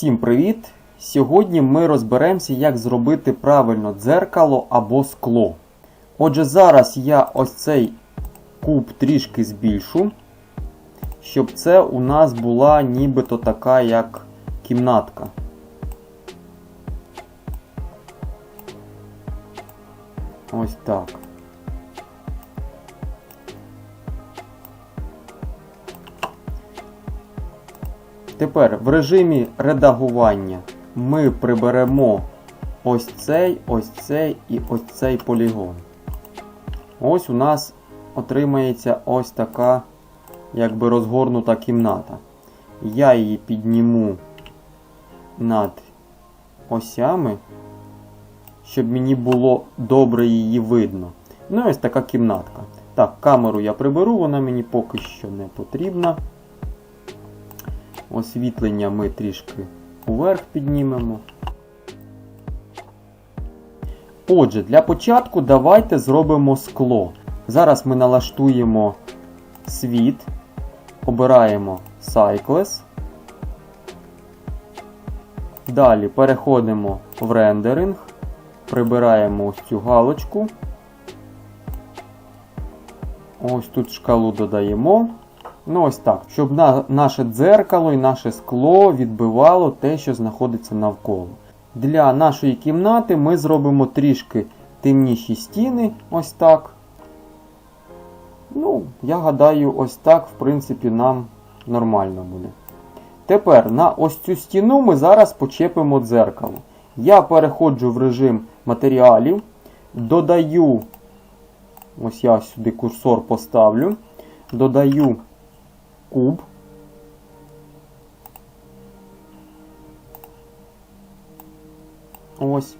Всім привіт! Сьогодні ми розберемося, як зробити правильно дзеркало або скло. Отже, зараз я ось цей куб трішки збільшу, щоб це у нас була нібито така як кімнатка. Ось так. Тепер в режимі редагування ми приберемо ось цей, ось цей і ось цей полігон. Ось у нас отримається ось така якби розгорнута кімната. Я її підніму над осями, щоб мені було добре її видно. Ну ось така кімнатка. Так, камеру я приберу, вона мені поки що не потрібна. Освітлення ми трішки уверх піднімемо. Отже, для початку давайте зробимо скло. Зараз ми налаштуємо світ, обираємо Cycles. Далі переходимо в рендеринг, прибираємо ось цю галочку. Ось тут шкалу додаємо. Ну, ось так, щоб на, наше дзеркало і наше скло відбивало те, що знаходиться навколо. Для нашої кімнати ми зробимо трішки темніші стіни, ось так. Ну, я гадаю, ось так, в принципі, нам нормально буде. Тепер на ось цю стіну ми зараз почепимо дзеркало. Я переходжу в режим матеріалів, додаю, ось я сюди курсор поставлю, додаю куб. Ось.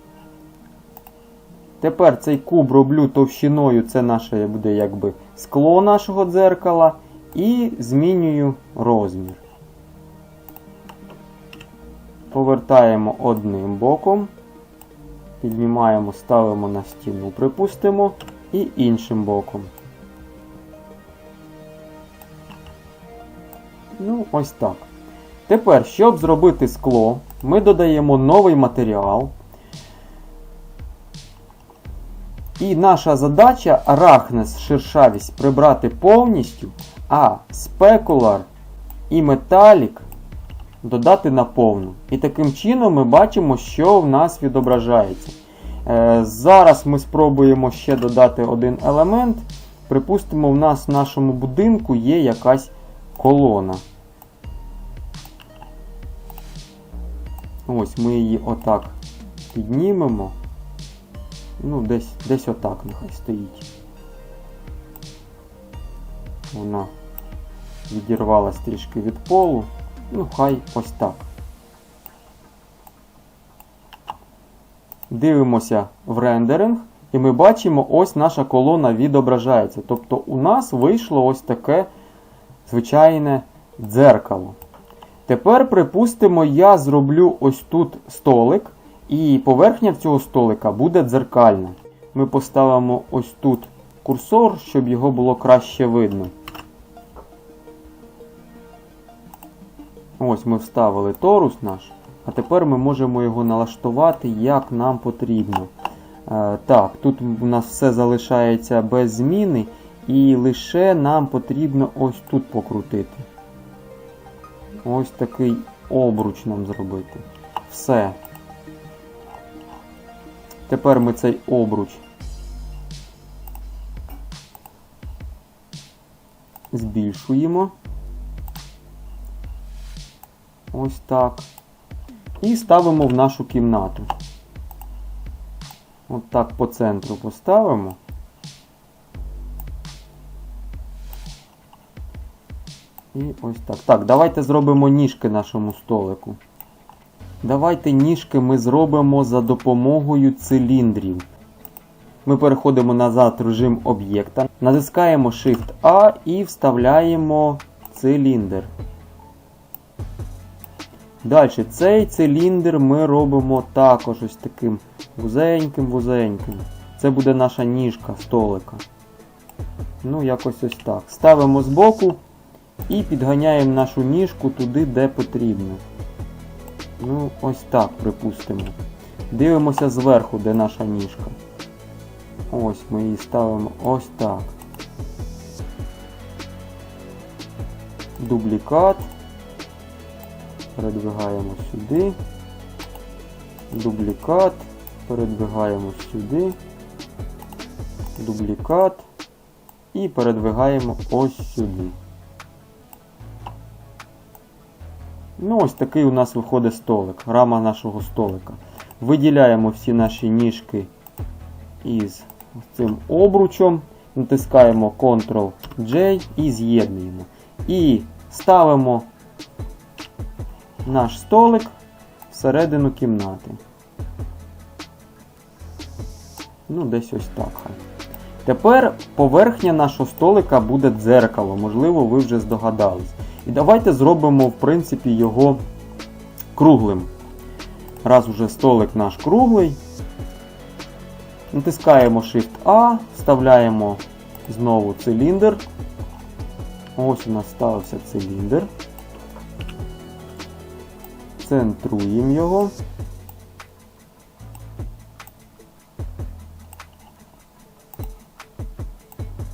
Тепер цей куб роблю товщиною, це наше буде якби скло нашого дзеркала. І змінюю розмір. Повертаємо одним боком. Піднімаємо, ставимо на стіну, припустимо, і іншим боком. Ну, ось так. Тепер, щоб зробити скло, ми додаємо новий матеріал. І наша задача арахнес шершавість прибрати повністю, а спекулар і металік додати на повну. І таким чином ми бачимо, що в нас відображається. Е, зараз ми спробуємо ще додати один елемент. Припустимо, в нас в нашому будинку є якась колона. Ось ми її отак піднімемо. Ну, десь десь отак нехай стоїть. Вона відірвалась трішки від полу. Ну, хай ось так. Дивимося в рендеринг, і ми бачимо, ось наша колона відображається. Тобто у нас вийшло ось таке звичайне дзеркало. Тепер, припустимо, я зроблю ось тут столик, і поверхня цього столика буде дзеркальна. Ми поставимо ось тут курсор, щоб його було краще видно. Ось ми вставили торус наш, а тепер ми можемо його налаштувати, як нам потрібно. Е, так, тут у нас все залишається без зміни, і лише нам потрібно ось тут покрутити. Ось такий обруч нам зробити. Все. Тепер ми цей обруч збільшуємо. Ось так. І ставимо в нашу кімнату. От так по центру поставимо. І ось так. Так, давайте зробимо ніжки нашому столику. Давайте ніжки ми зробимо за допомогою циліндрів. Ми переходимо назад в режим об'єкта, натискаємо Shift-A і вставляємо циліндр. Далі, цей циліндр ми робимо також ось таким вузеньким-вузеньким. Це буде наша ніжка столика. Ну, якось ось так. Ставимо збоку і підганяємо нашу ніжку туди, де потрібно. Ну, ось так, припустимо. Дивимося зверху, де наша ніжка. Ось ми її ставимо ось так. Дублікат. Передвигаємо сюди. Дублікат. Передвигаємо сюди. Дублікат. І передвигаємо ось сюди. Ну, ось такий у нас виходить столик, рама нашого столика. Виділяємо всі наші ніжки із цим обручем, натискаємо Ctrl-J і з'єднуємо. І ставимо наш столик всередину кімнати. Ну, десь ось так хай. Тепер поверхня нашого столика буде дзеркало, можливо, ви вже здогадались. І давайте зробимо, в принципі, його круглим. Раз уже столик наш круглий, натискаємо Shift-A, вставляємо знову циліндр. Ось у нас ставився циліндр. Центруємо його.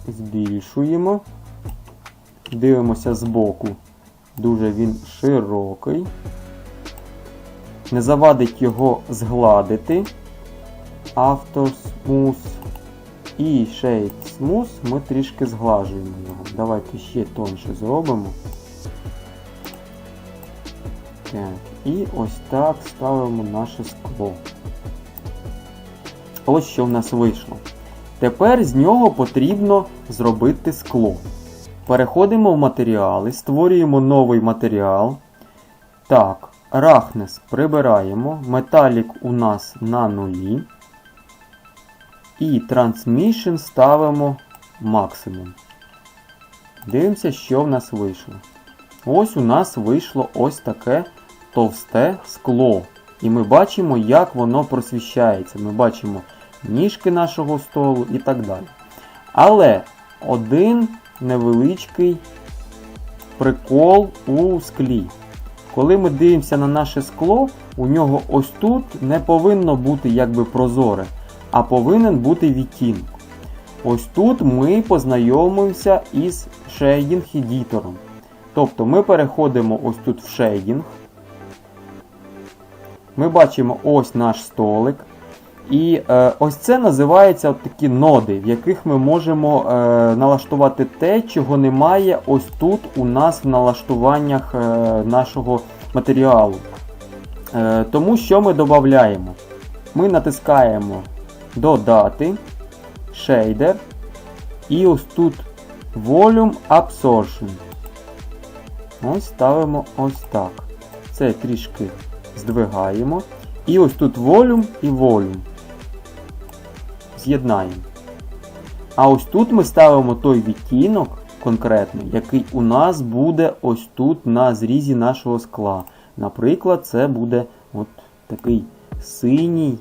Збільшуємо. Дивимося збоку. Дуже він широкий. Не завадить його згладити. Auto Smooth і Shade Smooth ми трішки зглажуємо його. Давайте ще тонше зробимо. Так, і ось так ставимо наше скло. Ось що в нас вийшло. Тепер з нього потрібно зробити скло. Переходимо в матеріали, створюємо новий матеріал. Так, рахнес прибираємо. Металік у нас на нулі. І Transmission ставимо максимум. Дивимося, що в нас вийшло. Ось у нас вийшло ось таке товсте скло. І ми бачимо, як воно просвіщається. Ми бачимо ніжки нашого столу і так далі. Але один невеличкий прикол у склі. Коли ми дивимося на наше скло, у нього ось тут не повинно бути якби прозоре, а повинен бути відтінок. Ось тут ми познайомимося із шейдінг едітором. Тобто ми переходимо ось тут в шейдінг. Ми бачимо ось наш столик. І е, ось це називається от такі ноди, в яких ми можемо е, налаштувати те, чого немає ось тут у нас в налаштуваннях е, нашого матеріалу. Е, тому що ми додаємо? Ми натискаємо Додати, Shader і ось тут Volume Absorption. Ось ставимо ось так. Це трішки здвигаємо. І ось тут Volume і Volume з'єднаємо. А ось тут ми ставимо той відтінок конкретний, який у нас буде ось тут на зрізі нашого скла. Наприклад, це буде от такий синій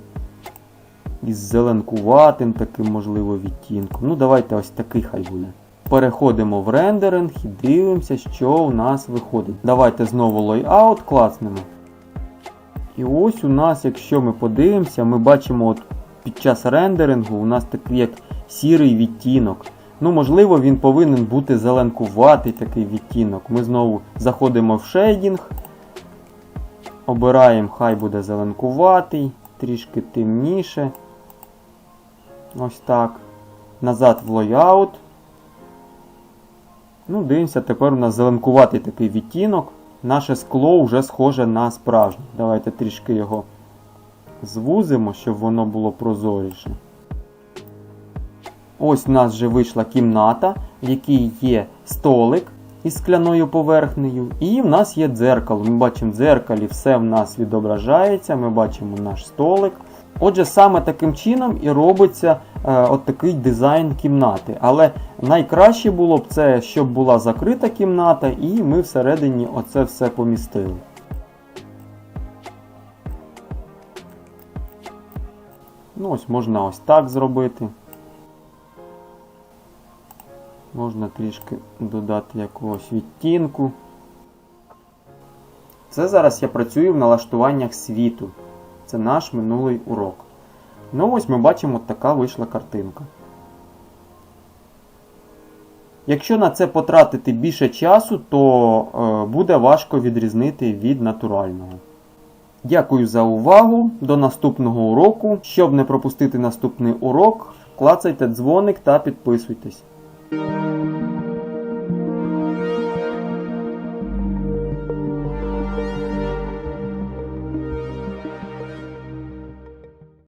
із зеленкуватим таким, можливо, відтінком. Ну, давайте ось такий хай буде. Переходимо в рендеринг і дивимося, що у нас виходить. Давайте знову Layout клацнемо. І ось у нас, якщо ми подивимося, ми бачимо от під час рендерингу у нас такий як сірий відтінок. Ну, можливо, він повинен бути зеленкуватий такий відтінок. Ми знову заходимо в шейдінг. Обираємо, хай буде зеленкуватий, трішки темніше. Ось так. Назад в Layout. Ну, дивимося, тепер у нас зеленкуватий такий відтінок. Наше скло вже схоже на справжнє. Давайте трішки його звузимо, щоб воно було прозоріше. Ось у нас вже вийшла кімната, в якій є столик із скляною поверхнею. І в нас є дзеркало. Ми бачимо в дзеркалі, все в нас відображається, ми бачимо наш столик. Отже, саме таким чином і робиться е, от такий дизайн кімнати. Але найкраще було б це, щоб була закрита кімната, і ми всередині оце все помістили. Ну, ось можна ось так зробити. Можна трішки додати якогось відтінку. Це зараз я працюю в налаштуваннях світу. Це наш минулий урок. Ну ось ми бачимо, така вийшла картинка. Якщо на це потратити більше часу, то е, буде важко відрізнити від натурального. Дякую за увагу. До наступного уроку. Щоб не пропустити наступний урок, клацайте дзвоник та підписуйтесь.